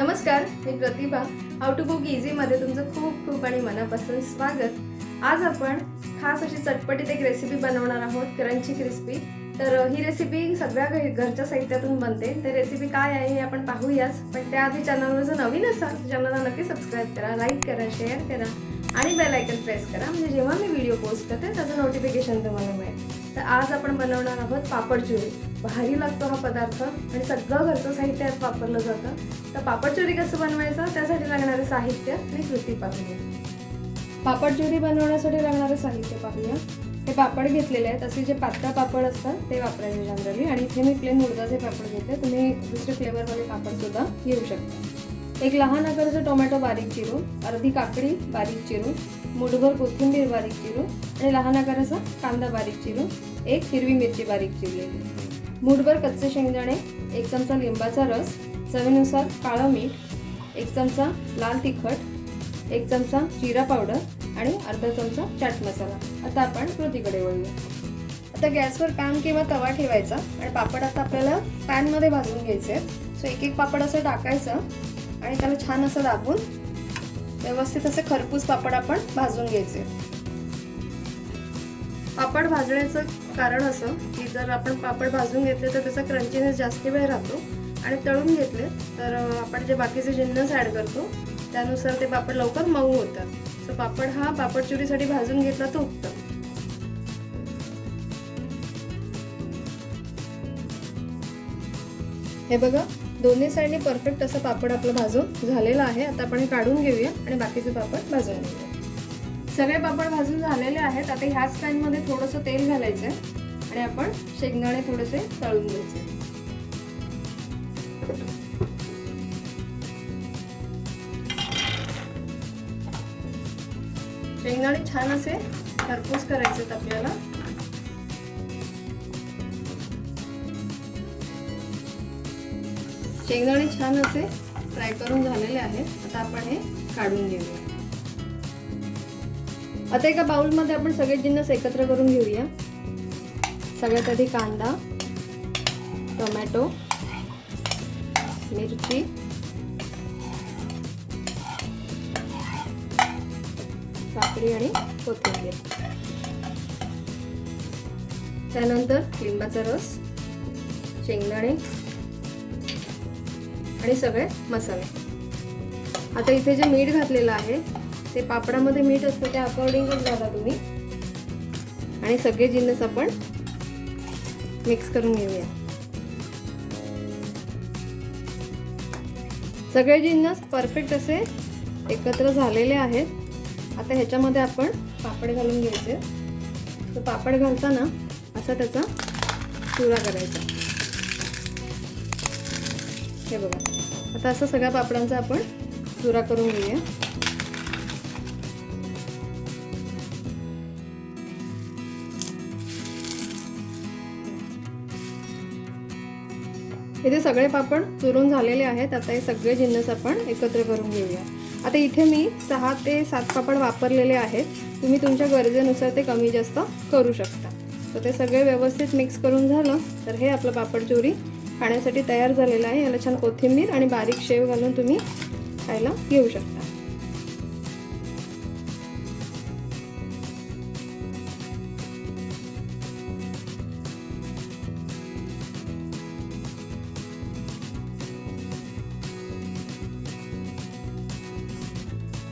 नमस्कार मी Pratibha. How to cook इझीमध्ये तुमचं खूप खूप आणि मनापासून स्वागत. आज आपण खास अशी चटपटीत एक रेसिपी बनवणार आहोत क्रंची क्रिस्पी तर ही रेसिपी सगळ्या घ- घरच्या साहित्यातून बनते. तर रेसिपी काय आहे हे आपण पाहूयाच. पण त्याआधी चॅनलवर जर नवीन असाल तर चॅनलला नक्की सबस्क्राईब करा लाईक करा शेअर करा आणि बेल आयकन प्रेस करा. म्हणजे जेव्हा मी व्हिडिओ पोस्ट करते त्याचं नोटिफिकेशन तुम्हाला मिळेल. तर आज आपण बनवणार आहोत पापड चुरी. भारी लागतो हा पदार्थ आणि सगळं घरचं साहित्य यात वापरलं जातं. तर पापड चुरी कसं बनवायचं? त्यासाठी लागणारे साहित्य आणि कृती पाहूया. पापड चुरी बनवण्यासाठी लागणारे साहित्य पाहूया. हे पापड घेतलेले आहेत. असे जे पातळ पापड असतात ते वापरायचे जनरली आणि इथे मी प्लेन उडदाचे पापड घेते तुम्ही दुसरे फ्लेवरवाले पापड सुद्धा घेऊ शकता. एक लहान आकाराचा टोमॅटो बारीक चिरून अर्धी काकडी बारीक चिरून मुठभर कोथिंबीर बारीक चिरून आणि लहान आकाराचा कांदा बारीक चिरून एक हिरवी मिरची बारीक चिरलेली मुठभर कच्चे शेंगदाणे एक चमचा लिंबाचा रस चवीनुसार काळं मीठ एक चमचा लाल तिखट एक चमचा जिरा पावडर आणि अर्धा चमचा चाट मसाला. आता आपण कृतीकडे वळूया. आता गॅसवर पॅन किंवा तवा ठेवायचा आणि पापड आता आपल्याला पॅनमध्ये भाजून घ्यायचे सो एक एक पापड असं टाकायचं. आणि त्याला छान असं दाबून व्यवस्थित असे खरपूस पापड आपण भाजून घ्यायचे. पापड भाजण्याचं कारण असं की जर आपण पापड भाजून घेतले तर त्याचा क्रंचीनेस जास्त वेळ राहतो आणि तळून घेतले तर आपण जे बाकीचे जिन्नस ॲड करतो त्यानुसार ते पापड लवकर मऊ होतात. सो पापड हा पापड चुरीसाठी भाजून घेतला तर उत्तम. हे बघा दोन्ही साईडने परफेक्ट असं पापड आपलं भाजून झालेलं आहे. आता आपण हे काढून घेऊया आणि बाकीचे पापड भाजून घेऊया. सगळे पापड भाजून झालेले आहेत. आता ह्याच पॅनमध्ये थोडंसं तेल घालायचं आहे आणि आपण शेंगदाणे थोडेसे तळून घ्यायचे. शेंगदाणे छान असे खरपूस करायचे आहेत आपल्याला. शेंगदाणे छान असे फ्राय करून झालेले आहेत. आता आपण हे काढून घेऊया. आता एका बाउलमध्ये आपण सगळे जिन्नस एकत्र करून घेऊया. सगळ्यात आधी कांदा टोमॅटो मिरची पापडी आणि कोथिंबीर. त्यानंतर लिंबाचा रस शेंगदाणे आणि सगळे मसाले. आता इथे जे मीठ घातलेलं आहे ते पापडामध्ये मीठ असतं त्या अकॉर्डिंगच घाला तुम्ही. आणि सगळे जिन्नस आपण मिक्स करून घेऊया. सगळे जिन्नस परफेक्ट असे एकत्र झालेले आहेत. आता ह्याच्यामध्ये आपण पापड घालून घ्यायचे. तर पापड घालताना असा त्याचा चुरा करायचा. हे बघा. आता असं सगळ्या पापडांचा आपण चुरा करून घेऊया. इथे सगळे पापड चुरून झालेले आहेत. आता हे सगळे जिन्नस आपण एकत्र करून घेऊया. आता इथे मी सहा ते सात पापड वापरलेले आहेत. तुम्ही तुमच्या गरजेनुसार ते कमी जास्त करू शकता. तर ते सगळे व्यवस्थित मिक्स करून झालं तर हे आपलं पापड चोरी खाण्यासाठी तयार झालेला आहे. याला छान कोथिंबीर आणि बारीक शेव घालून तुम्ही खायला घेऊ शकता.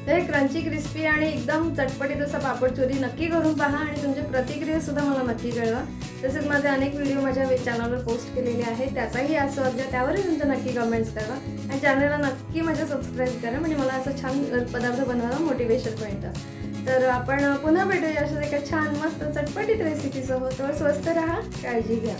तर क्रंची क्रिस्पी आणि एकदम चटपटीत असा पापड चोरी नक्की करून पहा आणि तुमची प्रतिक्रिया सुद्धा मला नक्की कळवा. तसेच माझे अनेक व्हिडिओ माझ्या चॅनलवर पोस्ट केलेले आहेत. त्याचाही आस्वाद घ्या त्यावरही तुमच्या नक्की कमेंट्स करा. आणि चॅनलला नक्की माझ्या सबस्क्राईब करा. म्हणजे मला असं छान पदार्थ बनवायला मोटिवेशन मिळतं. तर आपण पुन्हा भेटूया अशाच एका छान मस्त चटपटीत रेसिपीसह तर स्वस्त राहा काळजी घ्या.